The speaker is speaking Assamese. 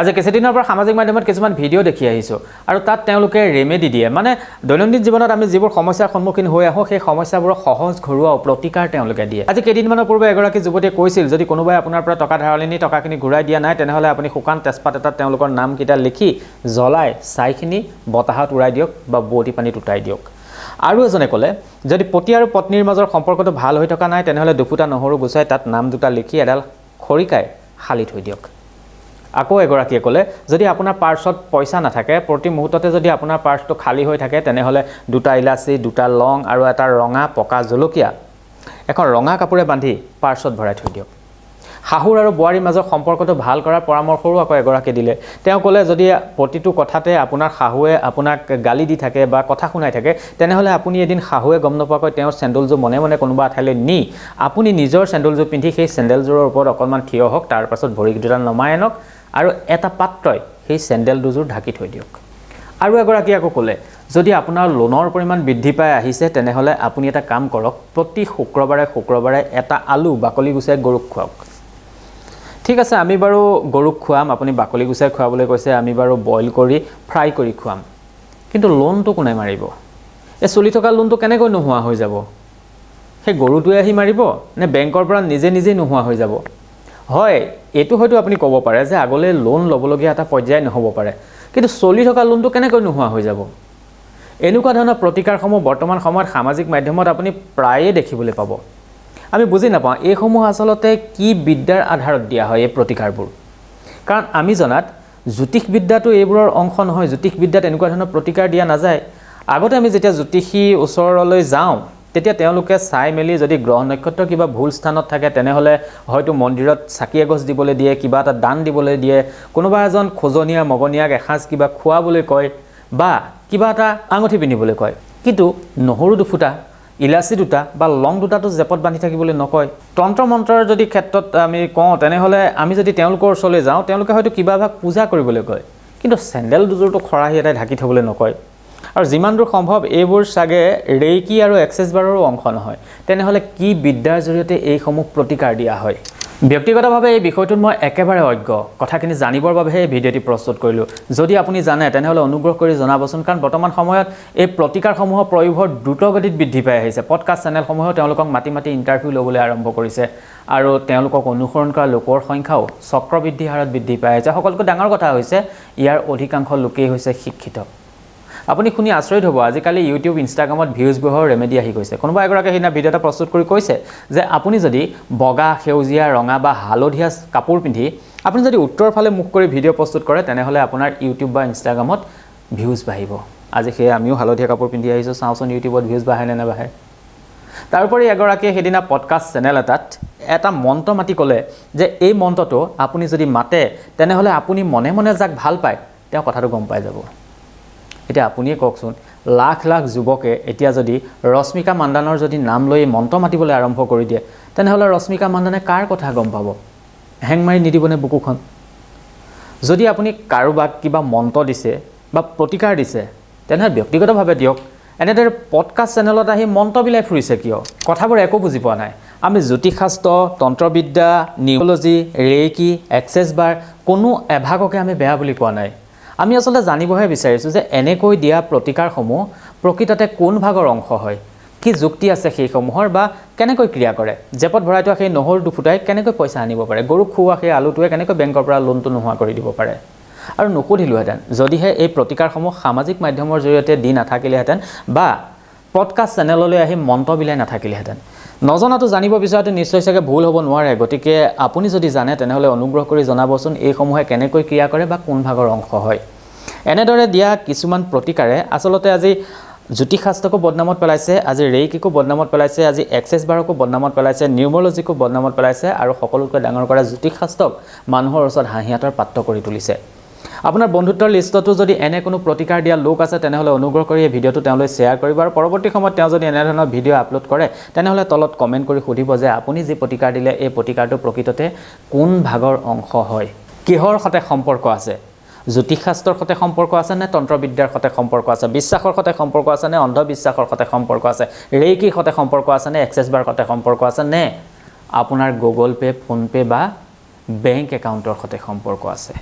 আজি কিছুদিনৰ পৰা সামাজিক মাধ্যমত কিছুমান ভিডিঅ' দেখি আহিছোঁ। আৰু তাত তেওঁলোকে ৰেমেডি দিয়ে। মানে দৈনন্দিন জীৱনত আমি যিবোৰ সমস্যাৰ সন্মুখীন হৈ আহোঁ সেই সমস্যাবোৰৰ সহজ ঘৰুৱা প্ৰতিকাৰ তেওঁলোকে দিয়ে। আজি কেইদিনমানৰ পূৰ্বে এগৰাকী যুৱতীয়ে কৈছিল যদি কোনোবাই আপোনাৰ পৰা টকা ধাৰলৈ নি টকাখিনি ঘূৰাই দিয়া নাই তেনেহ'লে আপুনি শুকান তেজপাত এটাত তেওঁলোকৰ নামকেইটা লিখি জ্বলাই ছাইখিনি বতাহত উৰাই দিয়ক বা বোৱতী পানীত উটাই দিয়ক। আৰু এজনে ক'লে যদি পতি আৰু পত্নীৰ মাজৰ সম্পৰ্কটো ভাল হৈ থকা নাই তেনেহ'লে দুফুটা নহৰু গুচাই তাত নাম দুটা লিখি এডাল খৰিকাই সালি থৈ দিয়ক। আকৌ এগৰাকীয়ে ক'লে যদি আপোনাৰ পাৰ্চত পইচা নাথাকে প্ৰতি মুহূৰ্ততে যদি আপোনাৰ পাৰ্চটো খালী হৈ থাকে তেনেহ'লে দুটা ইলাচি দুটা লং আৰু এটা ৰঙা পকা জলকীয়া এখন ৰঙা কাপোৰে বান্ধি পাৰ্চত ভৰাই থৈ দিয়ক। শাহুৰ আৰু বোৱাৰীৰ মাজৰ সম্পৰ্কটো ভাল কৰাৰ পৰামৰ্শৰো আকৌ এগৰাকীয়ে দিলে। তেওঁ ক'লে যদি প্ৰতিটো কথাতে আপোনাৰ শাহুৱে আপোনাক গালি দি থাকে বা কথা শুনাই থাকে তেনেহ'লে আপুনি এদিন শাহুৱে গম নোপোৱাকৈ তেওঁৰ চেণ্ডেলযোৰ মনে মনে কোনোবা এঠাইলৈ নি। আপুনি নিজৰ চেণ্ডেলযোৰ পিন্ধি সেই চেণ্ডেলযোৰৰ ওপৰত অকণমান থিয় হওক তাৰ পাছত ভৰি দুডাল নমাই আনক আৰু এটা পাত্ৰই সেই চেণ্ডেল দুযোৰ ঢাকি থৈ দিয়ক। আৰু এগৰাকী আকৌ ক'লে যদি আপোনাৰ লোনৰ পৰিমাণ বৃদ্ধি পাই আহিছে তেনেহ'লে আপুনি এটা কাম কৰক প্ৰতি শুক্ৰবাৰে শুক্ৰবাৰে এটা আলু বাকলি গুচাই গৰুক খুৱাওক। ঠিক আছে আমি বাৰু গৰুক খুৱাম আপুনি বাকলি গুচাই খুৱাবলৈ কৈছে আমি বাৰু বইল কৰি ফ্ৰাই কৰি খুৱাম। কিন্তু লোনটো কোনে মাৰিব? এই চলি থকা লোনটো কেনেকৈ নোহোৱা হৈ যাব? সেই গৰুটোৱে আহি মাৰিব নে বেংকৰ পৰা নিজে নিজেই নোহোৱা হৈ যাব? হয় এইটো হয়তো আপুনি ক'ব পাৰে যে আগলৈ লোন ল'বলগীয়া এটা পৰ্যায় নহ'ব পাৰে। কিন্তু চলি থকা লোনটো কেনেকৈ নোহোৱা হৈ যাব? এনেকুৱা ধৰণৰ প্ৰতিকাৰসমূহ বৰ্তমান সময়ত সামাজিক মাধ্যমত আপুনি প্ৰায়ে দেখিবলৈ পাব। আমি বুজি নাপাওঁ এইসমূহ আচলতে কি বিদ্যাৰ আধাৰত দিয়া হয় এই প্ৰতিকাৰবোৰ? কাৰণ আমি জনাত জ্যোতিষবিদ্যাটো এইবোৰৰ অংশ নহয় জ্যোতিষবিদ্যাত এনেকুৱা ধৰণৰ প্ৰতিকাৰ দিয়া নাযায়। আগতে আমি যেতিয়া জ্যোতিষী ওচৰলৈ যাওঁ তেতিয়া তেওঁলোকে চাই মেলি যদি গ্ৰহ নক্ষত্ৰ কিবা ভুল স্থানত থাকে তেনেহ'লে হয়তো মন্দিৰত চাকি এগছ দিবলৈ দিয়ে কিবা এটা দান দিবলৈ দিয়ে কোনোবা এজন খোজনীয়া মগনীয়াক এসাঁজ কিবা খুৱাবলৈ কয় বা কিবা এটা আঙুঠি পিন্ধিবলৈ কয়। কিন্তু নহৰু দুফুটা ইলাচি দুটা বা লং দুটাটো জেপত বান্ধি থাকিবলৈ নকয়। তন্ত্ৰ মন্ত্ৰৰ যদি ক্ষেত্ৰত আমি কওঁ তেনেহ'লে আমি যদি তেওঁলোকৰ ওচৰলৈ যাওঁ তেওঁলোকে হয়তো কিবা ভাগ পূজা কৰিবলৈ কয়। কিন্তু চেণ্ডেল দুযোৰটো খৰাহী এটাই ঢাকি থ'বলৈ নকয়। আৰু যিমান দূৰ সম্ভৱ এইবোৰ চাগে ৰেইকি আৰু এক্সেছ বাৰৰো অংশ নহয়। তেনেহ'লে কি বিদ্যাৰ জৰিয়তে এইসমূহ প্ৰতিকাৰ দিয়া হয়? ব্যক্তিগতভাৱে এই বিষয়টোত মই একেবাৰে অজ্ঞ। কথাখিনি জানিবৰ বাবেহে এই ভিডিঅ'টি প্ৰস্তুত কৰিলোঁ। যদি আপুনি জানে তেনেহ'লে অনুগ্ৰহ কৰি জনাবচোন কাৰণ বৰ্তমান সময়ত এই প্ৰতিকাৰসমূহৰ প্ৰয়োভৰ দ্ৰুতগতিত বৃদ্ধি পাই আহিছে। পডকাষ্ট চেনেলসমূহেও তেওঁলোকক মাতি মাতি ইণ্টাৰভিউ ল'বলৈ আৰম্ভ কৰিছে আৰু তেওঁলোকক অনুসৰণ কৰা লোকৰ সংখ্যাও চক্ৰবৃদ্ধি হাৰত বৃদ্ধি পাই আহিছে। সকলোতকৈ ডাঙৰ কথা হৈছে ইয়াৰ অধিকাংশ লোকেই হৈছে শিক্ষিত। আপুনি শুনি আচৰিত হ'ব আজিকালি ইউটিউব ইনষ্টাগ্ৰামত ভিউজ বহৰ ৰেমেডি আহি গৈছে। কোনোবা এগৰাকীয়ে সেইদিনা ভিডিঅ' এটা প্ৰস্তুত কৰি কৈছে যে আপুনি যদি বগা সেউজীয়া ৰঙা বা হালধীয়া কাপোৰ পিন্ধি আপুনি যদি উত্তৰ ফালে মুখ কৰি ভিডিঅ' প্ৰস্তুত কৰে তেনেহ'লে আপোনাৰ ইউটিউব বা ইনষ্টাগ্ৰামত ভিউজ বাঢ়িব। আজি সেয়ে আমিও হালধীয়া কাপোৰ পিন্ধি আহিছোঁ চাওঁচোন ইউটিউবত ভিউজ বাঢ়ে নে নাবাঢ়ে। তাৰোপৰি এগৰাকীয়ে সেইদিনা পডকাষ্ট চেনেল এটাত এটা মন্ত্ৰ মাতি ক'লে যে এই মন্ত্ৰটো আপুনি যদি মাতে তেনেহ'লে আপুনি মনে মনে যাক ভাল পায় তেওঁ কথাটো গম পাই যাব। এতিয়া আপুনিয়ে কওকচোন, লাখ লাখ যুৱকে এতিয়া যদি ৰশ্মিকা মান্দানৰ যদি নাম লৈ মন্ত্ৰ মাতিবলৈ আৰম্ভ কৰি দিয়ে, তেনেহ'লে ৰশ্মিকা মান্দানে কাৰ কথা গম পাব? হেং মাৰি নিদিবনে বুকুখন? যদি আপুনি কাৰোবাক কিবা মন্ত্ৰ দিছে বা প্ৰতিকাৰ দিছে, তেনেহ'লে ব্যক্তিগতভাৱে দিয়ক। এনেদৰে পডকাষ্ট চেনেলত আহি মন্ত্ৰ বিলাই ফুৰিছে কিয়? কথাবোৰ একো বুজি পোৱা নাই। আমি জ্যোতিষশাস্ত্ৰ, তন্ত্ৰবিদ্যা নিউৰলজি ৰেইকি এক্সেছ বাৰ কোনো এভাগকে আমি বেয়া বুলি কোৱা নাই। আমি আচলতে জানিবহে বিচাৰিছোঁ যে এনেকৈ দিয়া প্ৰতিকাৰসমূহ প্ৰকৃততে কোন ভাগৰ অংশ হয়? কি যুক্তি আছে সেইসমূহৰ বা কেনেকৈ ক্ৰিয়া কৰে? জেপত ভৰাই থোৱা সেই নহৰু দুফুটাই কেনেকৈ পইচা আনিব পাৰে? গৰুক খুওৱা সেই আলুটোৱে কেনেকৈ বেংকৰ পৰা লোনটো নোহোৱা কৰি দিব পাৰে? আৰু নুসুধিলোহেঁতেন যদিহে এই প্ৰতিকাৰসমূহ সামাজিক মাধ্যমৰ জৰিয়তে দি নাথাকিলেহেঁতেন বা পডকাষ্ট চেনেললৈ আহি মন্ত্ৰ বিলাই নাথাকিলেহেঁতেন। নজনাটো জানিব বিচৰাটো নিশ্চয় চাগে ভুল হ'ব নোৱাৰে। গতিকে আপুনি যদি জানে তেনেহ'লে অনুগ্ৰহ কৰি জনাবচোন এইসমূহে কেনেকৈ ক্ৰিয়া কৰে বা কোন ভাগৰ অংশ হয়। এনেদৰে দিয়া কিছুমান প্ৰতিকাৰে আচলতে আজি জ্যোতিষশাস্ত্ৰকো বদনামত পেলাইছে আজি ৰেইকিকো বদনামত পেলাইছে আজি এক্সেছ বাৰকো বদনামত পেলাইছে নিউমলজিকো বদনামত পেলাইছে আৰু সকলোতকৈ ডাঙৰ কৰা জ্যোতিষশাস্ত্ৰক মানুহৰ ওচৰত হাঁহিয়াতৰ পাত্ৰ কৰি তুলিছে। আপোনাৰ বন্ধুত্বৰ লিষ্টতো যদি এনে কোনো প্ৰতিকাৰ দিয়া লোক আছে তেনেহ'লে অনুগ্ৰহ কৰি এই ভিডিঅ'টো তেওঁলৈ শ্বেয়াৰ কৰিব আৰু পৰৱৰ্তী সময়ত তেওঁ যদি এনেধৰণৰ ভিডিঅ' আপলোড কৰে তেনেহ'লে তলত কমেণ্ট কৰি সুধিব যে আপুনি যি প্ৰতিকাৰ দিলে এই প্ৰতিকাৰটো প্ৰকৃততে কোন ভাগৰ অংশ হয় কিহৰ সৈতে সম্পৰ্ক আছে। জ্যোতিষশাস্ত্ৰৰ সৈতে সম্পৰ্ক আছে নে তন্ত্ৰবিদ্যাৰ সৈতে সম্পৰ্ক আছে? বিশ্বাসৰ সৈতে সম্পৰ্ক আছে নে অন্ধবিশ্বাসৰ সৈতে সম্পৰ্ক আছে? ৰেইকিৰ সৈতে সম্পৰ্ক আছে নে এক্সেছ বাৰ সৈতে সম্পৰ্ক আছে নে আপোনাৰ গুগল পে' ফোনপে' বা বেংক একাউণ্টৰ সৈতে সম্পৰ্ক আছে?